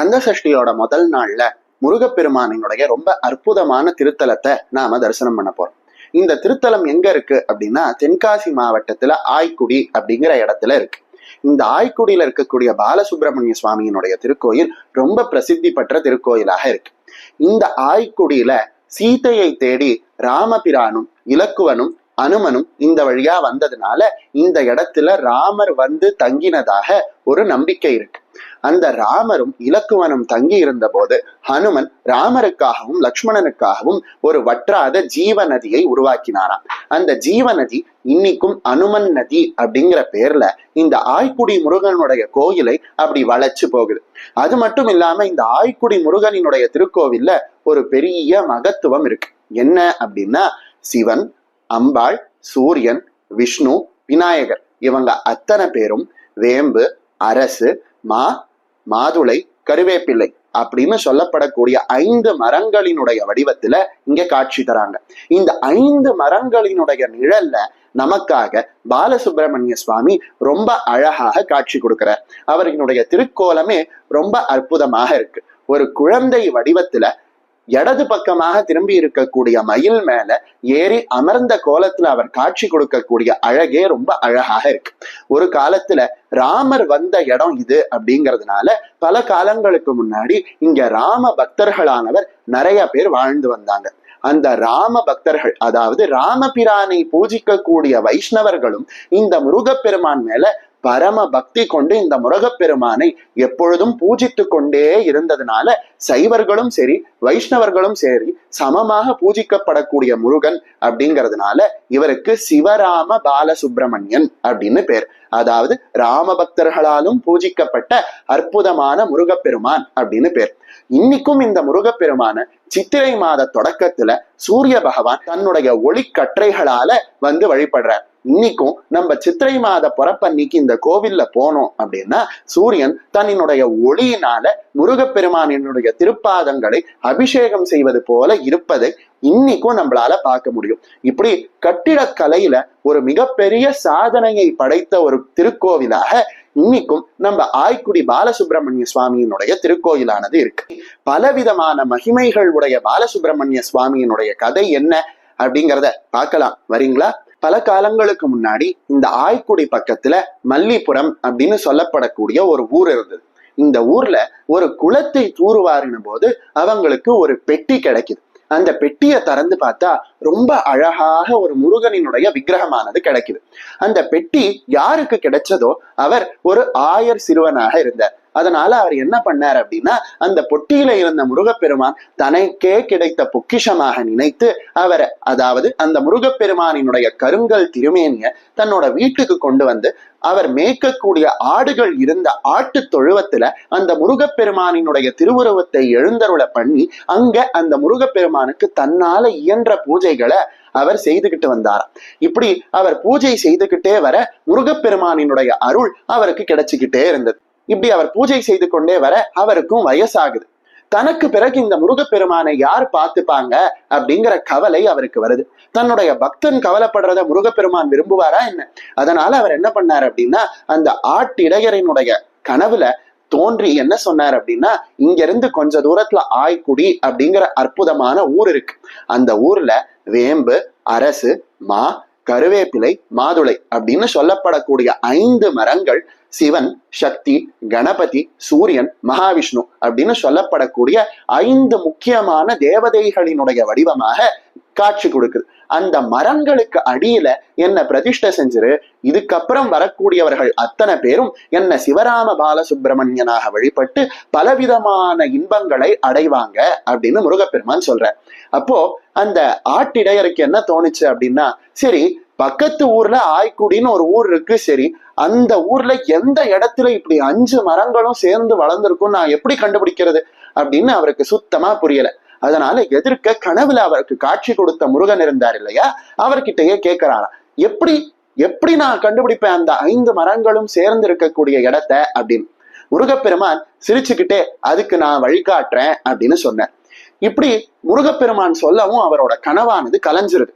கந்த சஷ்டியோட முதல் நாள்ல முருகப்பெருமானினுடைய ரொம்ப அற்புதமான திருத்தலத்தை நாம தரிசனம் பண்ண போறோம். இந்த திருத்தலம் எங்க இருக்கு அப்படின்னா தென்காசி மாவட்டத்துல ஆய்க்குடி அப்படிங்கிற இடத்துல இருக்கு. இந்த ஆய்க்குடியில இருக்கக்கூடிய பாலசுப்பிரமணிய சுவாமியினுடைய திருக்கோயில் ரொம்ப பிரசித்தி பெற்ற திருக்கோயிலாக இருக்கு. இந்த ஆய்க்குடியில சீதையை தேடி ராமபிரானும் இலக்குவனும் அனுமனும் இந்த வழியா வந்ததுனால இந்த இடத்துல ராமர் வந்து தங்கினதாக ஒரு நம்பிக்கை இருக்கு. அந்த ராமரும் இலக்குவனும் தங்கி இருந்த போது ஹனுமன் ராமருக்காகவும் லக்ஷ்மணனுக்காகவும் ஒரு வற்றாத ஜீவ நதியை உருவாக்கினாராம். அந்த ஜீவ நதி இன்னைக்கும் அனுமன் நதி அப்படிங்கிற பேர்ல இந்த ஆய்க்குடி முருகனுடைய கோயிலை அப்படி வளைச்சு போகுது. அது மட்டும் இல்லாம இந்த ஆய்க்குடி முருகனினுடைய திருக்கோவில்ல ஒரு பெரிய மகத்துவம் இருக்கு. என்ன அப்படின்னா சிவன் அம்பாள் சூரியன் விஷ்ணு விநாயகர் இவங்க அத்தனை பேரும் வேம்பு அரசு மா மாதுளை கருவேப்பிள்ளை அப்படின்னு சொல்லப்படக்கூடிய ஐந்து மரங்களினுடைய வடிவத்துல இங்க காட்சி தராங்க. இந்த ஐந்து மரங்களினுடைய நிழல்ல நமக்காக பாலசுப்பிரமணிய சுவாமி ரொம்ப அழகாக காட்சி கொடுக்கிறார். அவர்களுடைய திருக்கோலமே ரொம்ப அற்புதமாக இருக்கு. ஒரு குழந்தை வடிவத்துல இடது பக்கமாக திரும்பி இருக்கக்கூடிய மயில் மேல ஏறி அமர்ந்த கோலத்துல அவர் காட்சி கொடுக்கக்கூடிய அழகே ரொம்ப அழகாக இருக்கு. ஒரு காலத்துல ராமர் வந்த இடம் இது அப்படிங்கிறதுனால பல காலங்களுக்கு முன்னாடி இங்க ராம பக்தர்களானவர் நிறைய பேர் வாழ்ந்து வந்தாங்க. அந்த ராம பக்தர்கள் அதாவது ராமபிரானை பூஜிக்கக்கூடிய வைஷ்ணவர்களும் இந்த முருகப்பெருமான் மேல பரம பக்தி கொண்டு இந்த முருகப்பெருமானை எப்பொழுதும் பூஜித்து கொண்டே இருந்ததுனால சைவர்களும் சரி வைஷ்ணவர்களும் சரி சமமாக பூஜிக்கப்படக்கூடிய முருகன் அப்படிங்கிறதுனால இவருக்கு சிவராம பாலசுப்பிரமணியன் அப்படின்னு பேர். அதாவது ராம பக்தர்களாலும் பூஜிக்கப்பட்ட அற்புதமான முருகப்பெருமான் அப்படின்னு பேர். இன்னைக்கும் இந்த முருகப்பெருமான சித்திரை மாத தொடக்கத்துல சூரிய பகவான் தன்னுடைய ஒளி கற்றைகளால வந்து வழிபடுறார். இன்னைக்கும் நம்ம சித்திரை மாத பிறப்பன்னைக்கு இந்த கோவில்ல போனோம் அப்படின்னா சூரியன் தன்னுடைய ஒளியினால முருகப்பெருமானினுடைய திருப்பாதங்களை அபிஷேகம் செய்வது போல இருப்பதை இன்னைக்கும் நம்மளால பார்க்க முடியும். இப்படி கட்டிடக்கலையில ஒரு மிகப்பெரிய சாதனையை படைத்த ஒரு திருக்கோவிலாக இன்னைக்கும் நம்ம ஆய்க்குடி பாலசுப்பிரமணிய சுவாமியினுடைய திருக்கோயிலானது இருக்கு. பலவிதமான மகிமைகள் உடைய பாலசுப்பிரமணிய சுவாமியினுடைய கதை என்ன அப்படிங்கிறத பார்க்கலாம். வரீங்களா? பல காலங்களுக்கு முன்னாடி இந்த ஆய்க்குடி பக்கத்துல மல்லிபுரம் அப்படின்னு சொல்லப்படக்கூடிய ஒரு ஊர் இருந்தது. இந்த ஊர்ல ஒரு குளத்தை தூர்வாரின போது அவங்களுக்கு ஒரு பெட்டி கிடைக்குது. அந்த பெட்டியை திறந்து பார்த்தா ரொம்ப அழகாக ஒரு முருகனினுடைய விக்கிரகமானது கிடைக்குது. அந்த பெட்டி யாருக்கு கிடைச்சதோ அவர் ஒரு ஆயர் சிறுவனாக இருந்தார். அதனால அவர் என்ன பண்ணார் அப்படின்னா அந்த பொட்டியில இருந்த முருகப்பெருமான் தனக்கே கிடைத்த பொக்கிஷமாக நினைத்து அவரை அதாவது அந்த முருகப்பெருமானினுடைய கருங்கல் திருமேனிய தன்னோட வீட்டுக்கு கொண்டு வந்து அவர் மேய்க்கக்கூடிய ஆடுகள் இருந்த ஆட்டு தொழுவத்துல அந்த முருகப்பெருமானினுடைய திருவுருவத்தை எழுந்தருள பண்ணி அங்க அந்த முருகப்பெருமானுக்கு தன்னால இயன்ற பூஜைகளை அவர் செய்துகிட்டு வந்தாராம். இப்படி அவர் பூஜை செய்துகிட்டே வர முருகப்பெருமானினுடைய அருள் அவருக்கு கிடைச்சுக்கிட்டே இருந்தது. இப்படி அவர் பூஜை செய்து கொண்டே வர அவருக்கும் வயசாகுது. தனக்கு பிறகு இந்த முருகப்பெருமானை யார் பார்த்துப்பாங்க அப்படிங்கிற கவலை அவருக்கு வருது. தன்னுடைய பக்தன் கவலைப்படுறத முருகப்பெருமான் விரும்புவாரா என்ன? அதனால அவர் என்ன பண்ணார் அப்படின்னா அந்த ஆட்டிடையரினுடைய கனவுல தோன்றி என்ன சொன்னார் அப்படின்னா இங்க இருந்து கொஞ்ச தூரத்துல ஆய்க்குடி அப்படிங்கிற அற்புதமான ஊர் இருக்கு. அந்த ஊர்ல வேம்பு அரசு மா கருவேப்பிலை மாதுளை அப்படின்னு சொல்லப்படக்கூடிய ஐந்து மரங்கள் சிவன் சக்தி கணபதி சூரியன் மகாவிஷ்ணு அப்படின்னு சொல்லப்படக்கூடிய ஐந்து முக்கியமான தேவதைகளினுடைய வடிவமாக காட்சி கொடுக்குது. அந்த மரங்களுக்கு அடியில என்ன பிரதிஷ்டை செஞ்சிரு? இதுக்கப்புறம் வரக்கூடியவர்கள் அத்தனை பேரும் என்ன சிவராம பாலசுப்பிரமணியனாக வழிபட்டு பலவிதமான இன்பங்களை அடைவாங்க அப்படின்னு முருகப்பெருமான் சொல்ற அப்போ அந்த ஆட்டிடையருக்கு என்ன தோணுச்சு அப்படின்னா சரி பக்கத்து ஊர்ல ஆய்க்குடின்னு ஒரு ஊர் இருக்கு சரி அந்த ஊர்ல எந்த இடத்துல இப்படி அஞ்சு மரங்களும் சேர்ந்து வளர்ந்துருக்கும் நான் எப்படி கண்டுபிடிக்கிறது? அப்படின்னு அவருக்கு சுத்தமா புரியல. அதனால எதிர்க்க கனவுல அவருக்கு காட்சி கொடுத்த முருகன் இருந்தார் இல்லையா? அவர்கிட்டயே கேட்கிறாராம் எப்படி எப்படி நான் கண்டுபிடிப்பேன் அந்த ஐந்து மரங்களும் சேர்ந்து இருக்கக்கூடிய இடத்த? அப்படின்னு. முருகப்பெருமான் சிரிச்சுக்கிட்டே அதுக்கு நான் வழிகாட்டுறேன் அப்படின்னு சொன்னேன் இப்படி முருகப்பெருமான் சொல்லவும் அவரோட கனவானது கலைஞ்சிருது.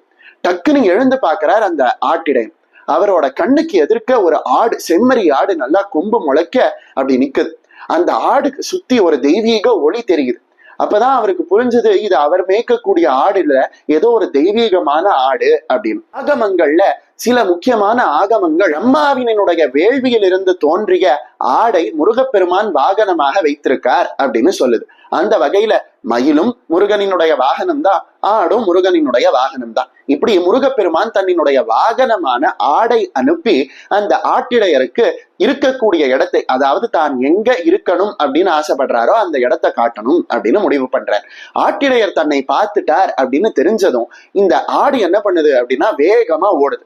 டக்குன்னு எழுந்து பாக்குறார் அந்த ஆட்டிடை. அவரோட கண்ணுக்கு எதிர்க்க ஒரு ஆடு செம்மறி ஆடு நல்லா கொம்பு முளைக்க அப்படி நிக்குது. அந்த ஆடுக்கு சுத்தி ஒரு தெய்வீக ஒளி தெரியுது. அப்பதான் அவருக்கு புரிஞ்சது இது அவர் மேய்க்கக்கூடிய ஆடு இல்ல ஏதோ ஒரு தெய்வீகமான ஆடு அப்படின்னு. ஆகமங்கள்ல சில முக்கியமான ஆகமங்கள் அம்மாவினுடைய வேள்வியில் இருந்து தோன்றிய ஆடை முருகப்பெருமான் வாகனமாக வைத்திருக்கார் அப்படின்னு சொல்லுது. அந்த வகையில மயிலும் முருகனினுடைய வாகனம் தான் ஆடும் முருகனினுடைய வாகனம் தான் இப்படி முருகப்பெருமான் தன்னினுடைய வாகனமான ஆடை அனுப்பி அந்த ஆட்டிடையருக்கு இருக்கக்கூடிய இடத்தை அதாவது தான் எங்க இருக்கணும் அப்படின்னு ஆசைப்படுறாரோ அந்த இடத்தை காட்டணும் அப்படின்னு முடிவு பண்றார். ஆட்டிடையர் தன்னை பார்த்துட்டார் அப்படின்னு தெரிஞ்சதும் இந்த ஆடு என்ன பண்ணுது அப்படின்னா வேகமா ஓடுது.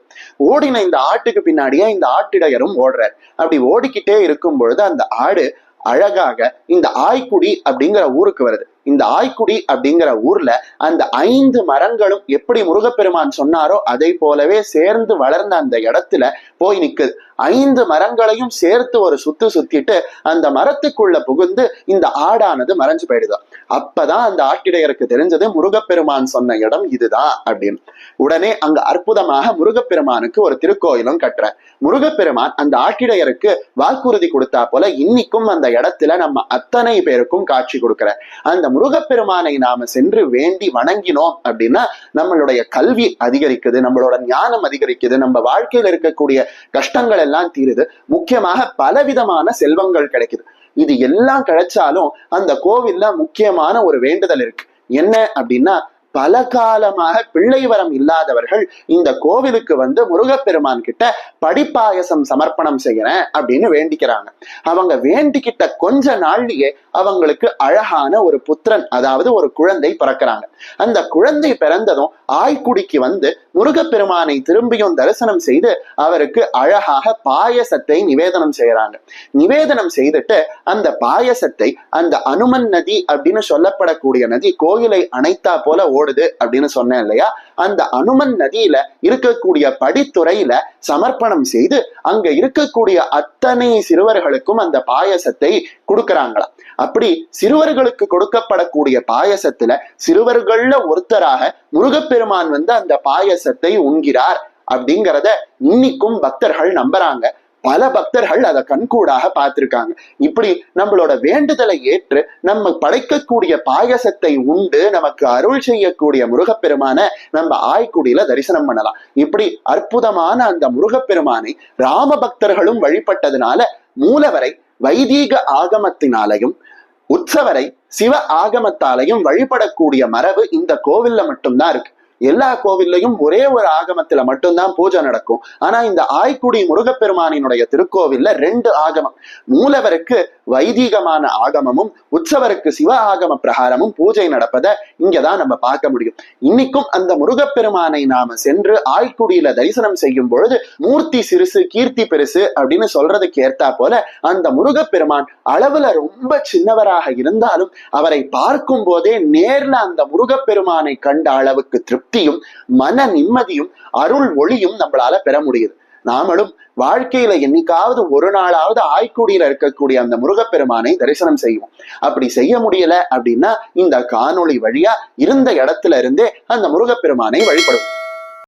ஓடின இந்த ஆட்டுக்கு பின்னாடியே இந்த ஆட்டிடையரும் ஓடுறார். அப்படி ஓடிக்கிட்டே இருக்கும் பொழுது அந்த ஆடு அழகாக இந்த ஆய்க்குடி அப்படிங்கிற ஊருக்கு வருது. இந்த ஆய்க்குடி அப்படிங்கிற ஊர்ல அந்த ஐந்து மரங்களும் எப்படி முருகப்பெருமான் சொன்னாரோ அதை போலவே சேர்ந்து வளர்ந்த அந்த இடத்துல போய் நிற்குது ஐந்து மரங்களையும் சேர்த்து ஒரு சுத்து சுத்திட்டு அந்த மரத்துக்குள்ள புகுந்து இந்த ஆடானது மறைஞ்சு போயிடுதான் அப்பதான் அந்த ஆட்டிடையருக்கு தெரிஞ்சது முருகப்பெருமான் சொன்ன இடம் இதுதான் அப்படின்னு. உடனே அங்க அற்புதமாக முருகப்பெருமானுக்கு ஒரு திருக்கோயிலும் கட்டுற முருகப்பெருமான் அந்த ஆட்டிடையருக்கு வாக்குறுதி கொடுத்தா போல இன்னைக்கும் அந்த இடத்துல நம்ம அத்தனை பேருக்கும் காட்சி கொடுக்கிற அந்த முருகப்பெருமானை நாம சென்று வேண்டி வணங்கினோம் அப்படின்னா நம்மளுடைய கல்வி அதிகரிக்குது நம்மளோட ஞானம் அதிகரிக்குது நம்ம வாழ்க்கையில இருக்கக்கூடிய கஷ்டங்கள் எல்லாம் தீருது. முக்கியமாக பலவிதமான செல்வங்கள் கிடைக்குது. இது எல்லாம் கிடைச்சாலும் அந்த கோவில்ல முக்கியமான ஒரு வேண்டுதல் இருக்கு. என்ன அப்படின்னா பல காலமாக பிள்ளை வரம் இல்லாதவர்கள் இந்த கோவிலுக்கு வந்து முருகப்பெருமான் கிட்ட படிப்பாயசம் சமர்ப்பணம் செய்யறேன் அப்படின்னு வேண்டிக்கிறாங்க. அவங்க வேண்டிக்கிட்ட கொஞ்ச நாள்லயே அவங்களுக்கு அழகான ஒரு புத்திரன் அதாவது ஒரு குழந்தை பிறக்கிறாங்க. அந்த குழந்தை பிறந்ததும் ஆய்க்குடிக்கு வந்து முருகப்பெருமானை திரும்பியும் தரிசனம் செய்து அவருக்கு அழகாக பாயசத்தை நிவேதனம் செய்யறாங்க. நிவேதனம் செய்துட்டு அந்த பாயசத்தை அந்த அனுமன் நதி அப்படின்னு சொல்லப்படக்கூடிய நதி கோயிலை அணைத்தா போல ஓடுது அப்படின்னு சொன்னேன் இல்லையா? அந்த அனுமன் நதியில இருக்கக்கூடிய படித்துறையில சமர்ப்பணம் செய்து அங்க இருக்கக்கூடிய அத்தனை சிறுவர்களுக்கும் அந்த பாயசத்தை கொடுக்கறாங்களாம். அப்படி சிறுவர்களுக்கு கொடுக்கப்படக்கூடிய பாயசத்துல சிறுவர்கள்ல ஒருத்தராக முருகப்பெருமான் வந்து அந்த பாயசத்தை உண்கிறார் அப்படிங்கிறத இன்னைக்கும் பக்தர்கள் நம்புறாங்க. பல பக்தர்கள் அதை கண்கூடாக பார்த்திருக்காங்க. இப்படி நம்மளோட வேண்டுதலை ஏற்று நம்ம படைக்கக்கூடிய பாயசத்தை உண்டு நமக்கு அருள் செய்யக்கூடிய முருகப்பெருமான நம்ம ஆய்க்குடியில தரிசனம் பண்ணலாம். இப்படி அற்புதமான அந்த முருகப்பெருமானை ராம பக்தர்களும் வழிபட்டதுனால மூலவரை வைதீக ஆகமத்தினாலையும் உற்சவரை சிவ ஆகமத்தாலையும் வழிபடக்கூடிய மரபு இந்த கோவில்ல மட்டும்தான் இருக்கு. எல்லா கோவில்லையும் ஒரே ஒரு ஆகமத்துல மட்டும்தான் பூஜை நடக்கும். ஆனா இந்த ஆய்க்குடி முருகப்பெருமானினுடைய திருக்கோவில்ல ரெண்டு ஆகமம். மூலவருக்கு வைதீகமான ஆகமமும் உற்சவருக்கு சிவ ஆகம பிரகாரமும் பூஜை நடப்பதை இங்கதான் நம்ம பார்க்க முடியும். இன்னைக்கும் அந்த முருகப்பெருமானை நாம சென்று ஆய்க்குடியில தரிசனம் செய்யும் பொழுது மூர்த்தி சிறுசு கீர்த்தி பெருசு அப்படின்னு சொல்றதுக்கு ஏற்றா போல அந்த முருகப்பெருமான் அளவுல ரொம்ப சின்னவராக இருந்தாலும் அவரை பார்க்கும் போதே நேர்ல அந்த முருகப்பெருமானை கண்ட அளவுக்கு திருப்தியும் மன நிம்மதியும் அருள் ஒளியும் நம்மளால பெற முடியுது. நாமளும் வாழ்க்கையில என்னைக்காவது ஒரு நாளாவது ஆய்க்குடியில இருக்கக்கூடிய அந்த முருகப்பெருமானை தரிசனம் செய்வோம். அப்படி செய்ய முடியல அப்படின்னா இந்த காணொளி வழியா இருந்த இடத்துல இருந்தே அந்த முருகப்பெருமானை வழிபடுவோம்.